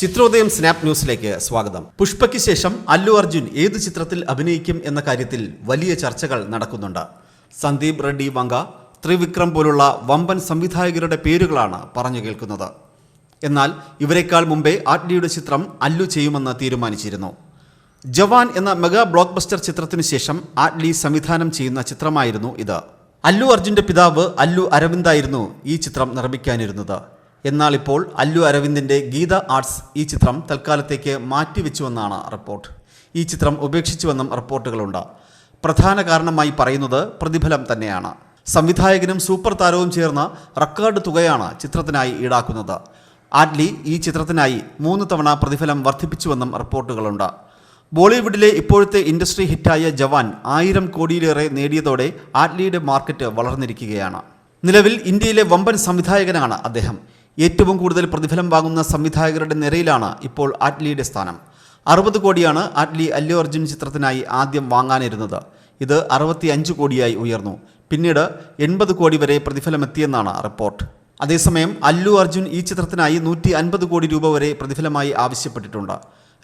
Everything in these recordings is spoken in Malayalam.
ചിത്രോദയം സ്നാപ് ന്യൂസിലേക്ക് സ്വാഗതം. പുഷ്പയ്ക്ക് ശേഷം അല്ലു അർജുൻ ഏത് ചിത്രത്തിൽ അഭിനയിക്കും എന്ന കാര്യത്തിൽ വലിയ ചർച്ചകൾ നടക്കുന്നുണ്ട്. സന്ദീപ് റെഡ്ഡി വങ്ക ത്രിവിക്രം പോലുള്ള വമ്പൻ സംവിധായകരുടെ പേരുകളാണ് പറഞ്ഞു കേൾക്കുന്നത്. എന്നാൽ ഇവരെക്കാൾ മുമ്പേ ആറ്റ്ലിയുടെ ചിത്രം അല്ലു ചെയ്യുമെന്ന് തീരുമാനിച്ചിരുന്നു. ജവാൻ എന്ന മെഗാ ബ്ലോക്ക് ബസ്റ്റർ ചിത്രത്തിനു ശേഷം ആറ്റ്ലി സംവിധാനം ചെയ്യുന്ന ചിത്രമായിരുന്നു ഇത്. അല്ലു അർജുന്റെ പിതാവ് അല്ലു അരവിന്ദായിരുന്നു ഈ ചിത്രം നിർമ്മിക്കാനിരുന്നത്. എന്നാൽ ഇപ്പോൾ അല്ലു അരവിന്ദിന്റെ ഗീത ആർട്സ് ഈ ചിത്രം തൽക്കാലത്തേക്ക് മാറ്റിവെച്ചുവെന്നാണ് റിപ്പോർട്ട്. ഈ ചിത്രം ഉപേക്ഷിച്ചുവെന്നും റിപ്പോർട്ടുകളുണ്ട്. പ്രധാന കാരണമായി പറയുന്നത് പ്രതിഫലം തന്നെയാണ്. സംവിധായകനും സൂപ്പർ താരവും ചേർന്ന റെക്കോർഡ് തുകയാണ് ചിത്രത്തിനായി ഈടാക്കുന്നത്. ആഡ്ലി ഈ ചിത്രത്തിനായി മൂന്ന് തവണ പ്രതിഫലം വർദ്ധിപ്പിച്ചുവെന്നും റിപ്പോർട്ടുകളുണ്ട്. ബോളിവുഡിലെ ഇപ്പോഴത്തെ ഇൻഡസ്ട്രി ഹിറ്റായ ജവാൻ ആയിരം കോടിയിലേറെ നേടിയതോടെ ആഡ്ലിയുടെ മാർക്കറ്റ് വളർന്നിരിക്കുകയാണ്. നിലവിൽ ഇന്ത്യയിലെ വമ്പൻ സംവിധായകനാണ് അദ്ദേഹം. ഏറ്റവും കൂടുതൽ പ്രതിഫലം വാങ്ങുന്ന സംവിധായകരുടെ നിരയിലാണ് ഇപ്പോൾ ആറ്റ്ലിയുടെ സ്ഥാനം. അറുപത് കോടിയാണ് ആറ്റ്ലി അല്ലു അർജുൻ ചിത്രത്തിനായി ആദ്യം വാങ്ങാനിരുന്നത്. ഇത് അറുപത്തി അഞ്ച് കോടിയായി ഉയർന്നു. പിന്നീട് എൺപത് കോടി വരെ പ്രതിഫലമെത്തിയെന്നാണ് റിപ്പോർട്ട്. അതേസമയം അല്ലു അർജുൻ ഈ ചിത്രത്തിനായി നൂറ്റി അൻപത് കോടി രൂപ വരെ പ്രതിഫലമായി ആവശ്യപ്പെട്ടിട്ടുണ്ട്.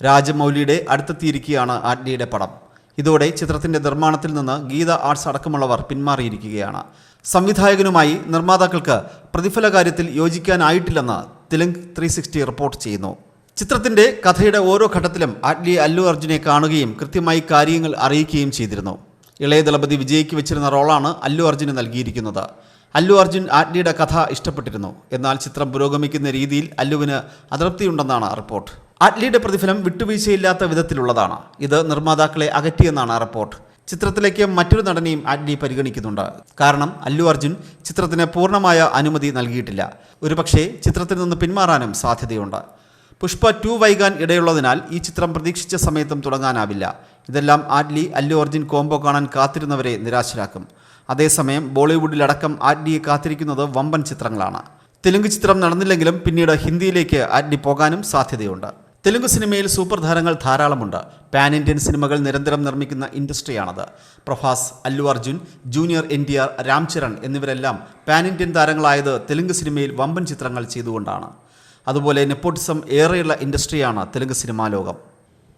രാജമൗലിയുടെ അടുത്തെത്തിയിരിക്കുകയാണ് ആറ്റ്ലിയുടെ പടം. ഇതോടെ ചിത്രത്തിന്റെ നിർമ്മാണത്തിൽ നിന്ന് ഗീത ആർട്സ് അടക്കമുള്ളവർ പിന്മാറിയിരിക്കുകയാണ്. സംവിധായകനുമായി നിർമ്മാതാക്കൾക്ക് പ്രതിഫല കാര്യത്തിൽ യോജിക്കാനായിട്ടില്ലെന്ന് തെലുങ്ക് ത്രീ സിക്സ്റ്റി റിപ്പോർട്ട് ചെയ്യുന്നു. ചിത്രത്തിന്റെ കഥയുടെ ഓരോ ഘട്ടത്തിലും അഡ്ലി അല്ലു അർജുനെ കാണുകയും കൃത്യമായി കാര്യങ്ങൾ അറിയിക്കുകയും ചെയ്തിരുന്നു. ഇളയ ദളപതി വിജയ്ക്ക് വെച്ചിരുന്ന റോളാണ് അല്ലു അർജുന് നൽകിയിരിക്കുന്നത്. അല്ലു അർജുൻ ആറ്റ്ലിയുടെ കഥ ഇഷ്ടപ്പെട്ടിരുന്നു. എന്നാൽ ചിത്രം പുരോഗമിക്കുന്ന രീതിയിൽ അല്ലുവിന് അതൃപ്തിയുണ്ടെന്നാണ് റിപ്പോർട്ട്. ആറ്റ്ലിയുടെ പ്രതിഫലം വിട്ടുവീഴ്ചയില്ലാത്ത വിധത്തിലുള്ളതാണ്. ഇത് നിർമ്മാതാക്കളെ അകറ്റിയെന്നാണ് റിപ്പോർട്ട്. ചിത്രത്തിലേക്ക് മറ്റൊരു നടനെയും അറ്റ്ലി പരിഗണിക്കുന്നുണ്ട്. കാരണം അല്ലു അർജുൻ ചിത്രത്തിന് പൂർണമായ അനുമതി നൽകിയിട്ടില്ല. ഒരുപക്ഷെ ചിത്രത്തിൽ നിന്ന് പിന്മാറാനും സാധ്യതയുണ്ട്. പുഷ്പ ടു വൈകാൻ ഇടയുള്ളതിനാൽ ഈ ചിത്രം പ്രതീക്ഷിച്ച സമയത്തും തുടങ്ങാനാവില്ല. ഇതെല്ലാം ആറ്റ്ലി അല്ലു അർജുൻ കോംബോ കാണാൻ കാത്തിരുന്നവരെ നിരാശരാക്കും. അതേസമയം ബോളിവുഡിലടക്കം ആറ്റ്ലിയെ കാത്തിരിക്കുന്നത് വമ്പൻ ചിത്രങ്ങളാണ്. തെലുങ്ക് ചിത്രം നടന്നില്ലെങ്കിലും പിന്നീട് ഹിന്ദിയിലേക്ക് ആറ്റ്ലി പോകാനും സാധ്യതയുണ്ട്. തെലുങ്ക് സിനിമയിൽ സൂപ്പർ താരങ്ങൾ ധാരാളമുണ്ട്. പാൻ ഇന്ത്യൻ സിനിമകൾ നിരന്തരം നിർമ്മിക്കുന്ന ഇൻഡസ്ട്രിയാണത്. Prabhas Allu Arjun junior N T R Ramcharan എന്നിവരെല്ലാം pan Indian താരങ്ങളായത് തെലുങ്ക് സിനിമയിൽ വമ്പൻ ചിത്രങ്ങൾ ചെയ്തുകൊണ്ടാണ്. അതുപോലെ നെപ്പോട്ടിസം ഏറെയുള്ള ഇൻഡസ്ട്രിയാണ് തെലുങ്ക് സിനിമാ ലോകം.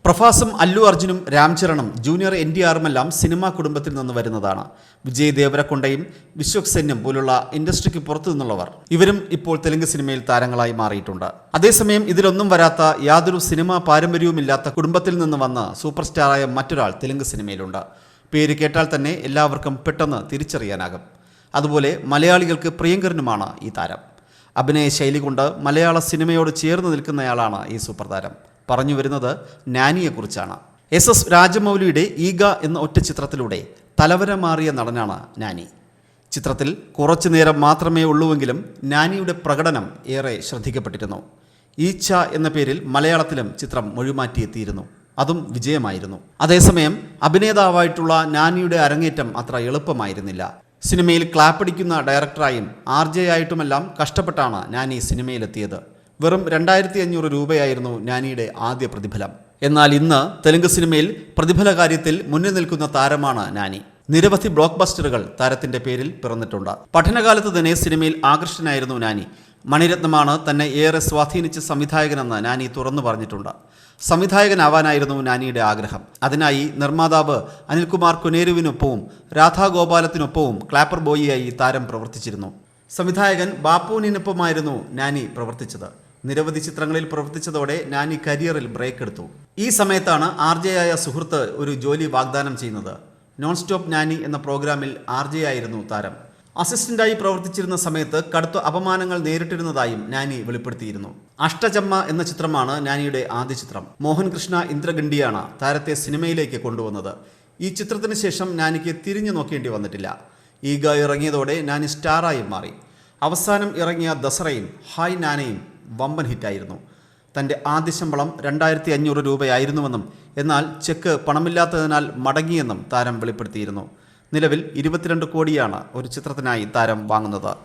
പ്രഭാസും അല്ലു അർജുനും രാംചരണും ജൂനിയർ എൻ ഡി ആറുമെല്ലാം സിനിമാ കുടുംബത്തിൽ നിന്ന് വരുന്നതാണ്. വിജയ് ദേവരക്കൊണ്ടയും വിശ്വക് സെന്നും പോലുള്ള ഇൻഡസ്ട്രിക്ക് പുറത്തു നിന്നുള്ളവർ ഇവരും ഇപ്പോൾ തെലുങ്ക് സിനിമയിൽ താരങ്ങളായി മാറിയിട്ടുണ്ട്. അതേസമയം ഇതിലൊന്നും വരാത്ത യാതൊരു സിനിമാ പാരമ്പര്യവുമില്ലാത്ത കുടുംബത്തിൽ നിന്ന് വന്ന സൂപ്പർ സ്റ്റാറായ മറ്റൊരാൾ തെലുങ്ക് സിനിമയിലുണ്ട്. പേര് കേട്ടാൽ തന്നെ എല്ലാവർക്കും പെട്ടെന്ന് തിരിച്ചറിയാനാകും. അതുപോലെ മലയാളികൾക്ക് പ്രിയങ്കരനുമാണ് ഈ താരം. അഭിനയ ശൈലി കൊണ്ട് മലയാള സിനിമയോട് ചേർന്ന് നിൽക്കുന്നയാളാണ് ഈ സൂപ്പർ താരം. പറഞ്ഞു വരുന്നത് നാനിയെക്കുറിച്ചാണ്. എസ് എസ് രാജമൗലിയുടെ ഈഗ എന്ന ഒറ്റ ചിത്രത്തിലൂടെ തലവര മാറിയ നടനാണ് നാനി. ചിത്രത്തിൽ കുറച്ചു നേരം മാത്രമേ ഉള്ളൂവെങ്കിലും നാനിയുടെ പ്രകടനം ഏറെ ശ്രദ്ധിക്കപ്പെട്ടിരുന്നു. ഈച്ച എന്ന പേരിൽ മലയാളത്തിലും ചിത്രം മൊഴിമാറ്റിയെത്തിയിരുന്നു. അതും വിജയമായിരുന്നു. അതേസമയം അഭിനേതാവായിട്ടുള്ള നാനിയുടെ അരങ്ങേറ്റം അത്ര എളുപ്പമായിരുന്നില്ല. സിനിമയിൽ ക്ലാപ്പടിക്കുന്ന ഡയറക്ടറായും ആർ ജെ ആയിട്ടുമെല്ലാം കഷ്ടപ്പെട്ടാണ് നാനി സിനിമയിലെത്തിയത്. വെറും രണ്ടായിരത്തി അഞ്ഞൂറ് രൂപയായിരുന്നു നാനിയുടെ ആദ്യ പ്രതിഫലം. എന്നാൽ ഇന്ന് തെലുങ്ക് സിനിമയിൽ പ്രതിഫല കാര്യത്തിൽ മുന്നിൽ നിൽക്കുന്ന താരമാണ് നാനി. നിരവധി ബ്ലോക്ക് ബസ്റ്ററുകൾ താരത്തിന്റെ പേരിൽ പിറന്നിട്ടുണ്ട്. പഠനകാലത്ത് തന്നെ സിനിമയിൽ ആകർഷനായിരുന്നു നാനി. മണിരത്നമാണ് തന്നെ ഏറെ സ്വാധീനിച്ച സംവിധായകനെന്ന് നാനി തുറന്നു പറഞ്ഞിട്ടുണ്ട്. സംവിധായകനാവാനായിരുന്നു നാനിയുടെ ആഗ്രഹം. അതിനായി നിർമ്മാതാവ് അനിൽകുമാർ കുനേരുവിനൊപ്പവും രാധാഗോപാലത്തിനൊപ്പവും ക്ലാപ്പർ ബോയിയായി താരം പ്രവർത്തിച്ചിരുന്നു. സംവിധായകൻ ബാപ്പുവിനൊപ്പമായിരുന്നു നാനി പ്രവർത്തിച്ചത്. നിരവധി ചിത്രങ്ങളിൽ പ്രവർത്തിച്ചതോടെ നാനി കരിയറിൽ ബ്രേക്ക് എടുത്തു. ഈ സമയത്താണ് ആർ ജെ ആയ സുഹൃത്ത് ഒരു ജോലി വാഗ്ദാനം ചെയ്യുന്നത്. നോൺ സ്റ്റോപ്പ് നാനി എന്ന പ്രോഗ്രാമിൽ ആർ ജെ ആയിരുന്നു താരം. അസിസ്റ്റന്റായി പ്രവർത്തിച്ചിരുന്ന സമയത്ത് കടുത്ത അപമാനങ്ങൾ നേരിട്ടിരുന്നതായും നാനി വെളിപ്പെടുത്തിയിരുന്നു. അഷ്ടചമ്മ എന്ന ചിത്രമാണ് നാനിയുടെ ആദ്യ ചിത്രം. മോഹൻകൃഷ്ണ ഇന്ദ്രഗണ്ഡിയാണ് താരത്തെ സിനിമയിലേക്ക് കൊണ്ടുവന്നത്. ഈ ചിത്രത്തിന് ശേഷം നാനിക്ക് തിരിഞ്ഞു നോക്കേണ്ടി വന്നിട്ടില്ല. ഈഗ ഇറങ്ങിയതോടെ നാനി സ്റ്റാറായി മാറി. അവസാനം ഇറങ്ങിയ ദസറയും ഹായ് നാനയും വമ്പൻ ഹിറ്റായിരുന്നു. തന്റെ ആദ്യ ശമ്പളം രണ്ടായിരത്തി അഞ്ഞൂറ് രൂപയായിരുന്നുവെന്നും എന്നാൽ ചെക്ക് പണമില്ലാത്തതിനാൽ മടങ്ങിയെന്നും താരം വെളിപ്പെടുത്തിയിരുന്നു. നിലവിൽ ഇരുപത്തിരണ്ട് കോടിയാണ് ഒരു ചിത്രത്തിനായി താരം വാങ്ങുന്നത്.